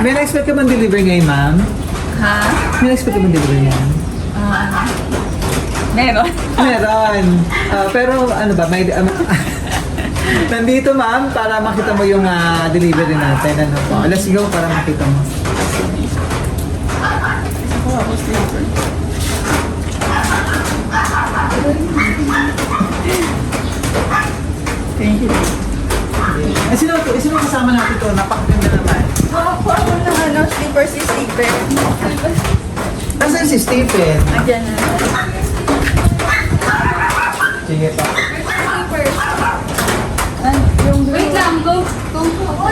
May na-expect ka bang deliver ngayon, ma'am? Ha? May na-expect ka bang deliver ngayon? Ah, meron. Meron. Ah, pero ano ba, may... um, nandito ma'am para makita mo yung ah, delivery natin. Ano po? Let's go para makita mo. Thank you. Eh, sino, sino kasama natin to? Napakaganda naman. Ako ako ng ano, sleeper sleeper. Nasaan si Stephen? Andiyan na. Sige pa. Yung Wait lang, go. Go, go.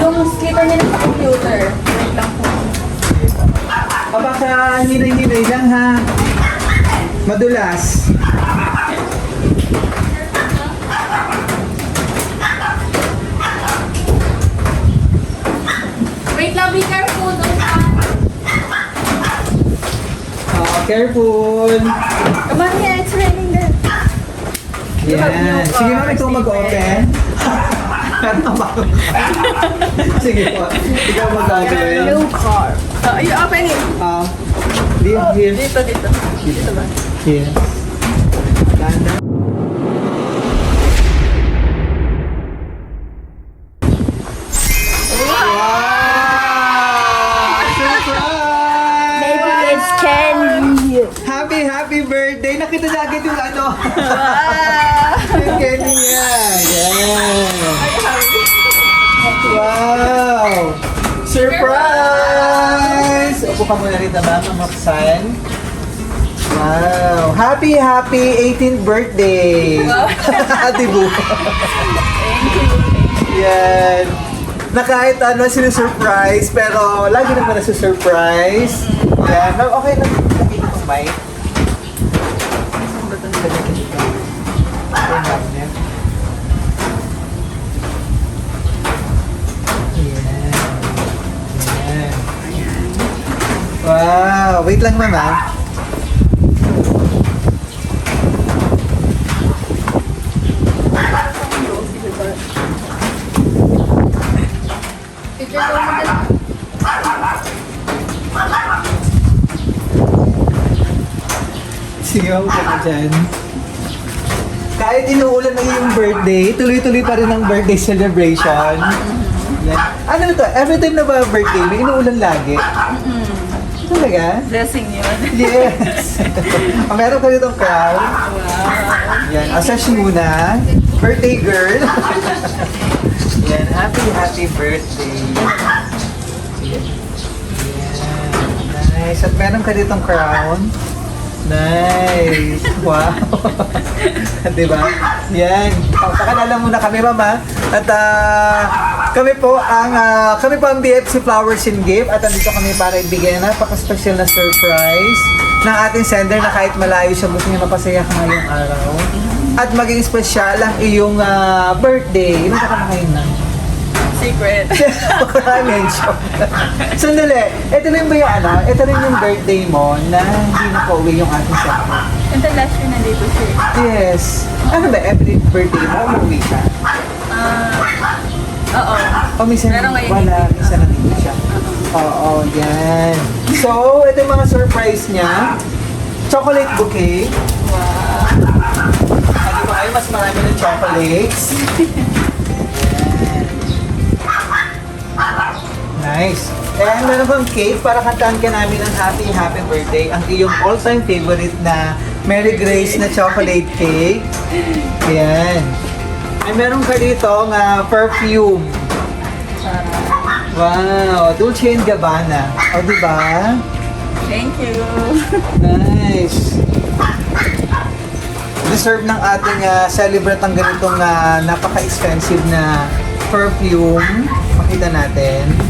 Yung sleeper niya sa computer. Wait lang po. O baka hinay-hinay lang ha. Madulas. Wait lang, be careful. Don't. Oh, careful. Come on, yeah, it's raining there. Yan. Sige ma'am, ikaw mag-open. Sige po. Ikaw mag-open. New car. Oh, you open it. Um, here, here. Dito, dito. Dito ba? Here. Ganda. Happy, birthday! Nakita niya agad yung ano. Yung candy niya. Yeah. Wow! Surprise! Upo ka muna rito ba, mamaksan? Wow! Happy, happy 18th birthday! Ate Bu. Yan. Na kahit ano, sinusurprise, pero lagi naman na surprise. Yan. Okay lang. Nakita ko mic. Okay, magnet. Yan. Yan. Wow! Wait lang mama. Sige, ako ka dyan. Kahit inuulan na yung birthday, tuloy-tuloy pa rin ang birthday celebration. Yan. Ano to? Every time na ba birthday, may inuulan lagi? Talaga? Blessing yun. Yes! ah, meron ka ditong crown. Yan, assess muna. Birthday girl. Yan, happy, happy birthday. Yan. Yan. Nice. At meron ka ditong crown. Nice. Wow. Di ba? Yan. Pakalala muna kami, mama. At ah, kami po ang ah, kami po ang BFC Flowers and Gift at andito kami para ibigay na napaka-special na surprise ng ating sender na kahit malayo siya gusto niya mapasaya ka ngayong araw. At maging special ang iyong ah, birthday. Ilan ka na Secret. mention. Sandali, ito rin ba yung ano? Ito rin yung birthday mo na hindi na pauwi yung ating. And then last year nandito siya. Yes. Ano ba, every birthday mo, umuwi ka? Ah, oo. O minsan, Pero ngayon wala, hindi. minsan nandito siya. Oo, yan. So, ito yung mga surprise niya. Chocolate bouquet. Wow. Di ba kayo, mas marami ng chocolates. Nice. And meron pang cake para kantahan ka namin ng happy, happy birthday. Ang iyong all-time favorite na Mary Grace na chocolate cake. Yan. And meron ka dito nga perfume. Wow, Dolce and Gabbana. O, di ba? Thank you. Nice. Deserve ng ating ah, celebrant ang ganitong ah, napaka-expensive na perfume. Makita natin.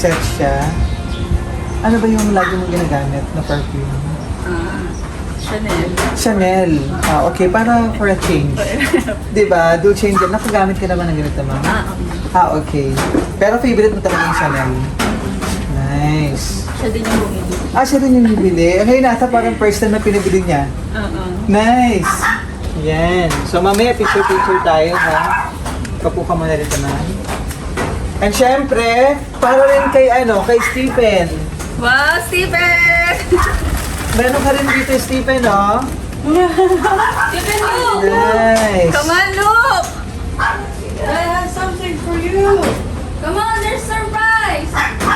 Nice. Isang set siya. Ano ba yung lagi mong ginagamit na perfume? Ah, Chanel. Chanel. Ah, okay. Para for a change. Di ba? Dolce Gabbana. Nakagamit ka naman ng ganito, ma'am? Ah, okay. Ah, okay. Pero favorite mo talaga yung Chanel. Nice. Siya din yung bumili. Ah, siya rin yung bibili. Ngayon nata parang first time na pinabili niya. Oo. Nice. Yan. So mamaya picture-picture tayo ha. Kapo ka muna dito na. And syempre, para rin kay ano, kay Stephen. Wow, Steven! Meron ka rin dito, Stephen, oh. Steven, look! Nice. Come on, look! I have something for you. Come on, there's surprise.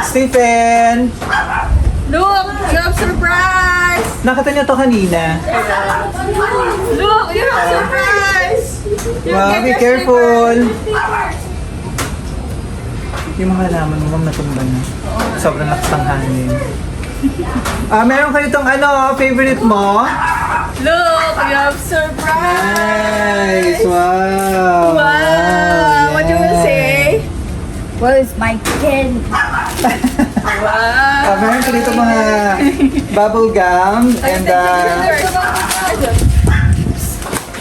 Stephen! Look! You have surprise! Nakita niyo to kanina. Look! You have surprise! You Wow, be careful. Stickers. Yung mga laman mo, ma'am, natumba na. Sobrang lakas ng hangin. Ah, meron kayo itong ano, favorite mo? Look! You have surprise! Nice! Wow! Wow! What do you say? Well, it's my kid. Wow! Ah, meron ka dito mga bubble gum and uh,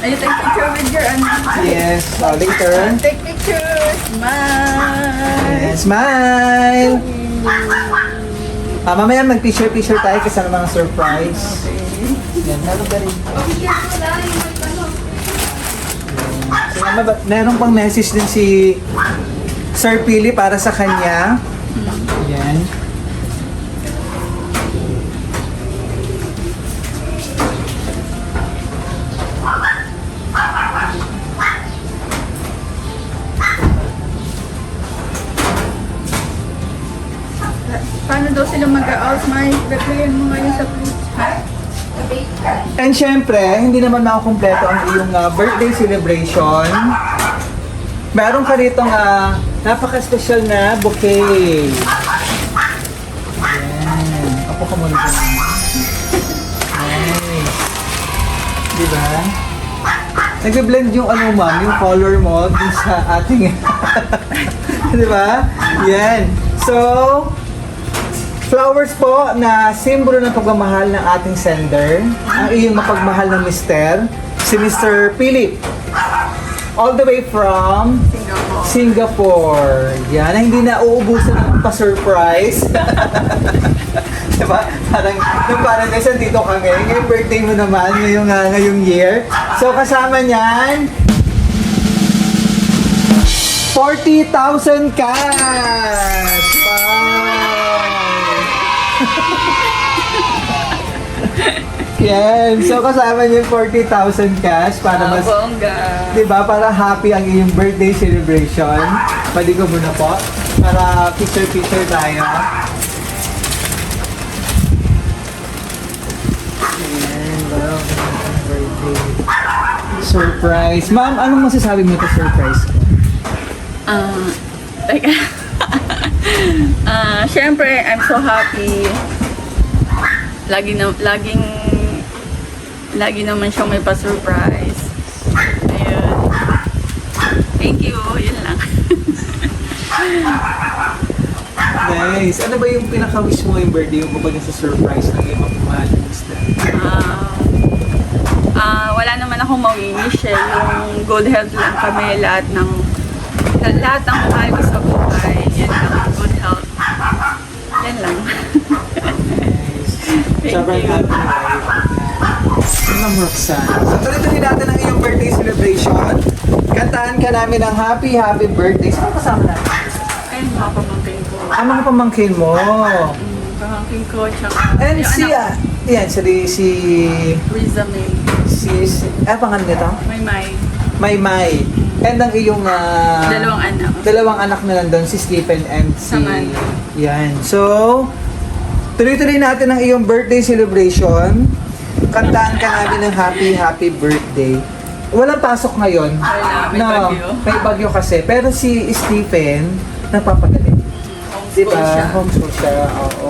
Ay, take picture with your ano. yes, uh, later. Take pictures! Smile! Smile! Ah, mamaya mag-picture-picture tayo kasi ng mga surprise. Yan, meron ka rin. Meron pang message din si Sir Pili para sa kanya. Paano daw sila mag-out? May replyan mo ngayon sa fridge, ha? And syempre, hindi naman makakompleto ang iyong ah, birthday celebration. Meron ka rito nga napaka-special na bouquet. Yan. Apo ka muna dyan. Nice. Di ba? Nag-blend yung ano ma'am, yung color mo dun sa ating... Di ba? Yan. So, Flowers po na simbolo ng pagmamahal ng ating sender, ang iyong mapagmahal na mister, si Mr. Philip. All the way from Singapore. Singapore. Yan, na hindi na uubusan ng pa-surprise. diba? Parang, nung parang kasi dito ka ngayon, ngayong birthday mo naman, ngayong, uh, ngayong year. So, kasama niyan, 40,000 cash! Yan. So, kasama niyo yung 40,000 cash para mas bongga. Di ba? Para happy ang iyong birthday celebration. Pwede ko muna po. Para picture-picture tayo. Ayan, wow. Birthday. Surprise. Ma'am, anong masasabi mo ito surprise ko? Ah, teka. Ah, syempre, I'm so happy. Lagi na, laging, lagi naman siyang may pa-surprise. Ayun. Thank you. Yun lang. Nice. Ano ba yung pinaka-wish mo yung birthday mo ba sa surprise ng iyong mahal na mister? Ah, ah, wala naman akong mawiwish eh. Yung good health lang kami, lahat ng la- lahat ng mahal ko sa buhay. Yan lang, good health. Yan lang. Nice. Thank Sobrang happy na kayo. Ma'am Roxanne. So, tuloy-tuloy natin ang iyong birthday celebration. Kantahan ka namin ng happy, happy birthday. Sino kasama natin? Ayun, mga pamangkin ko. Ang mga pamangkin mo. Mm, Pamangkin ko, tsaka And yung si, anak, ah, yan, si, si, Riza May. si, si, ah, pangalan nito? May May. May May. And ang iyong, ah, Dalawang anak. dalawang anak na nandun, si Stephen and si... Samantha. Yan. So, tuloy-tuloy natin ang iyong birthday celebration. Kantaan ka namin ng happy, happy birthday. Walang pasok ngayon. Wala, may bagyo. May bagyo kasi. Pero si Stephen, napapagaling. Homeschool Diba? siya. Homeschool siya, oo.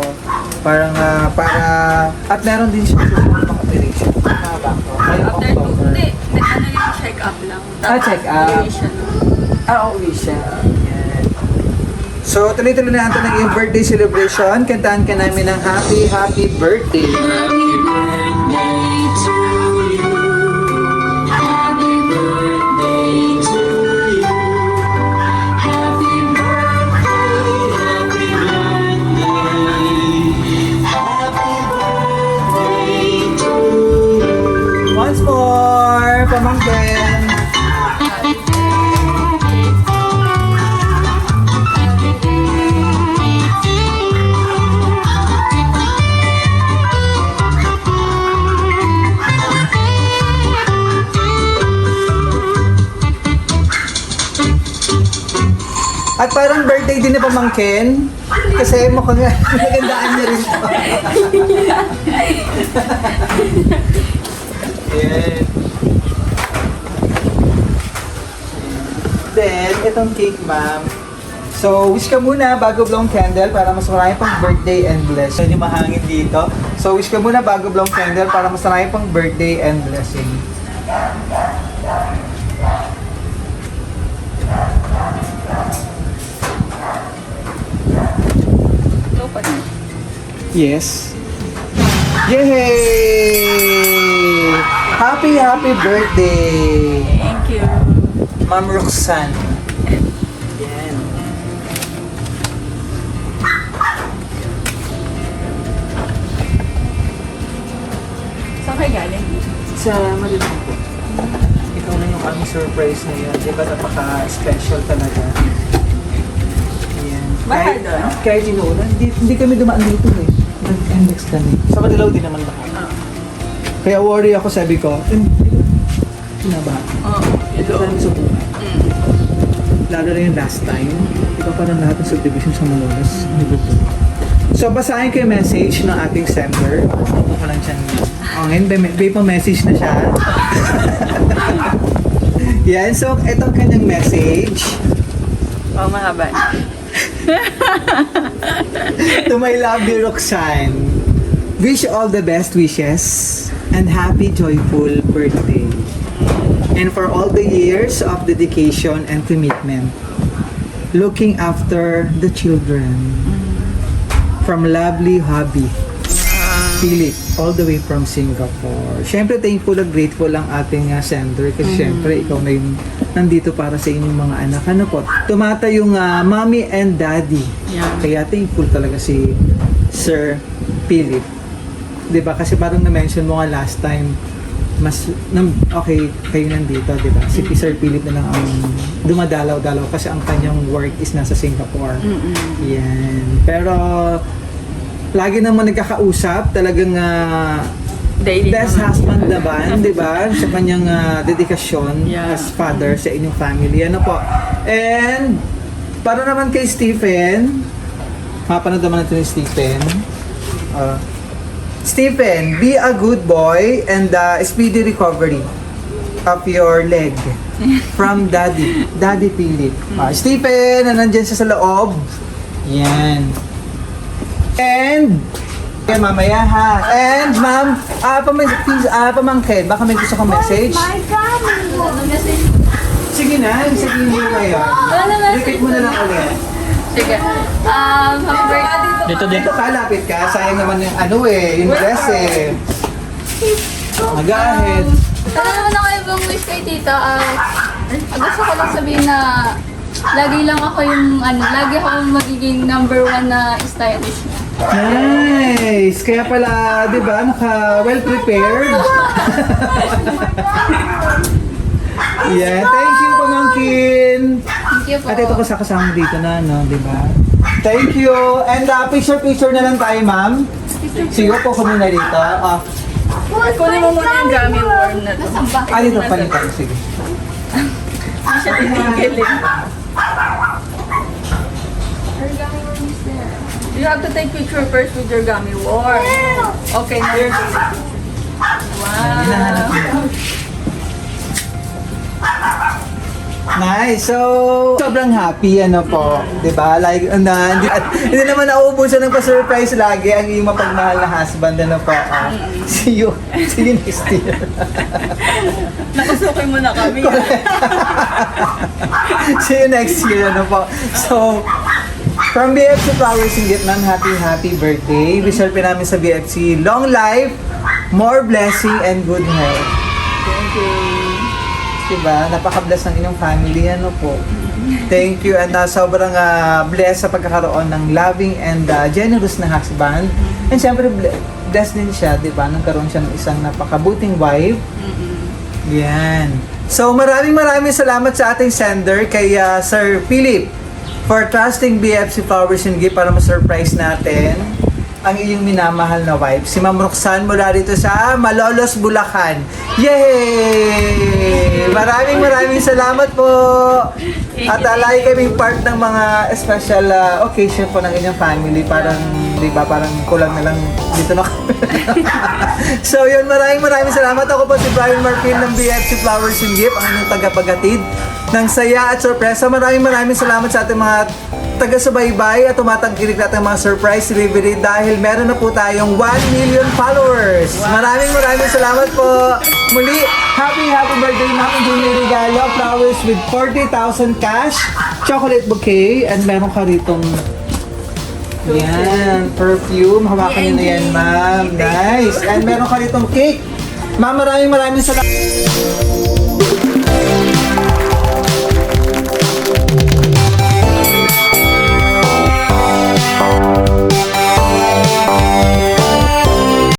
Parang, ah, para, at meron din siya susunod ng operation. Tama ba? Ngayong After two, October. hindi, hindi, ano yung check up lang. Ah, check up. Uwi siya. Ah, uwi siya. So, tuloy-tuloy na natin ang iyong birthday celebration. Kantaan ka namin ng happy, happy birthday. Once more. At parang birthday din ni pamangkin. Kasi mukhang nagandaan niya rin ito. Ayan. Then, itong cake, ma'am. So, wish ka muna bago blow ang candle para mas marami pang birthday and blessing. Hindi mahangin dito. So, wish ka muna bago blow ang candle para mas marami pang birthday and blessing. Ito pa din. Yes. Yay! Happy, happy birthday! Thank you. Ma'am Roxanne. Yan. Saan kayo galing? Sa Malibang po. Ikaw na yung aming surprise ngayon. Di ba napaka-special talaga? Yan. Mahal doon? Kahit inuulan, hindi, hindi kami dumaan dito eh. Nag-index kami. Sa Manilaw din naman lahat. Ah. Kaya worry ako, sabi ko, "Hmm, Pinaba. Oo. Ito parang subukan. Lalo na yung last time. Di ba parang lahat ng subdivision sa Malolos? Nibuto. So, basahin ko yung message ng ating sender. Ako ko lang siya. Oh, ngayon, may, may pa message na siya. Yan, so, itong kanyang message. Oh, mahaba. to my lovely Roxanne. Wish all the best wishes and happy joyful birthday. And for all the years of dedication and commitment, looking after the children from lovely hobby. Philip, all the way from Singapore. Siyempre, thankful at grateful ang ating uh, sender kasi siyempre, ikaw na yung nandito para sa inyong mga anak. Ano po, tumata yung uh, mommy and daddy. Yeah. Kaya thankful talaga si Sir Philip. 'Di ba? Kasi parang na-mention mo nga last time, mas nam, okay kayo nandito, 'di ba? Si Sir Philip na lang ang dumadalaw-dalaw kasi ang kanyang work is nasa Singapore. Yan. Pero lagi naman nagkakausap, talagang ah, Daily best naman. husband naman, 'di ba? Sa kanyang ah, dedikasyon Yeah. as father sa inyong family. Ano po? And para naman kay Stephen, mapanood naman natin ni Stephen. Ah, Stephen, be a good boy and uh, speedy recovery of your leg from Daddy, Daddy Philip. Ah, Stephen, na nandyan siya sa loob. Yan. And, kaya mamaya ha. And ma'am, ah, pamay, please, ah, pamangkin, baka may gusto kong message. Sige na, sabihin mo ngayon. Repeat mo na lang ulit. Sige. Um, happy birthday. Dito, dito ka, lapit ka. Sayang naman yung ano eh, yung dress eh. Mag-ahead. Ano naman ako ibang wish kay tita? Ah, gusto ko lang sabihin na lagi lang ako yung ano, lagi ako magiging number one na stylist niya. Nice! Kaya pala, di ba, naka well prepared. yeah, thank you, pamangkin. Thank you po. At ito ko sa kasama dito na, no, di ba? Thank you. And uh, picture-picture na lang tayo, ma'am. Sige po ko muna dito. Ah, Kunin mo muna yung gummy worm na to. Ah dito pa dito. Sige. Hindi siya titigil eh. You have to take picture first with your gummy worm. Okay, now you're Wow. Nice. So, sobrang happy, ano po. 'Di ba Like, na, hindi, at, hindi naman nauubusan ng pa-surprise lagi ang iyong mapagmahal na husband, ano po. Ah, see you. See you next year. Nakasukoy mo na kami. see you next year, ano po. So, from BFC Flowers in Vietnam, happy, happy birthday. Result namin sa BFC, long life, more blessing, and good health. Thank you. Diba? Napaka-bless ng inyong family. Ano po? Thank you. And uh, sobrang uh, blessed sa pagkakaroon ng loving and uh, generous na husband. And syempre, ble- blessed din siya, di ba? Nagkaroon siya ng isang napakabuting wife. Yan. So maraming maraming salamat sa ating sender kay ah, Sir Philip for trusting BFC Flowers and Gift para ma-surprise natin ang iyong minamahal na wife, si Ma'am Roxanne mula dito sa Malolos, Bulacan. Yay! Maraming maraming salamat po! At uh, lagi kaming part ng mga special ah, occasion po ng inyong family. Parang, di ba, parang kulang na lang dito na so yun, maraming maraming salamat. Ako po si Brian Marpin ng BFC Flowers and Gift, ang inyong tagapagatid ng saya at sorpresa. Maraming maraming salamat sa ating mga taga-subaybay at tumatangkilik natin mga surprise delivery dahil meron na po tayong 1 million followers. Maraming maraming salamat po. Muli, happy happy birthday namin din may regalo, flowers with 40,000 cash, chocolate bouquet, and meron ka ritong yan, perfume. Hawakan niyo na yan, ma'am. Nice. And meron ka ritong cake. Ma'am, maraming maraming salamat.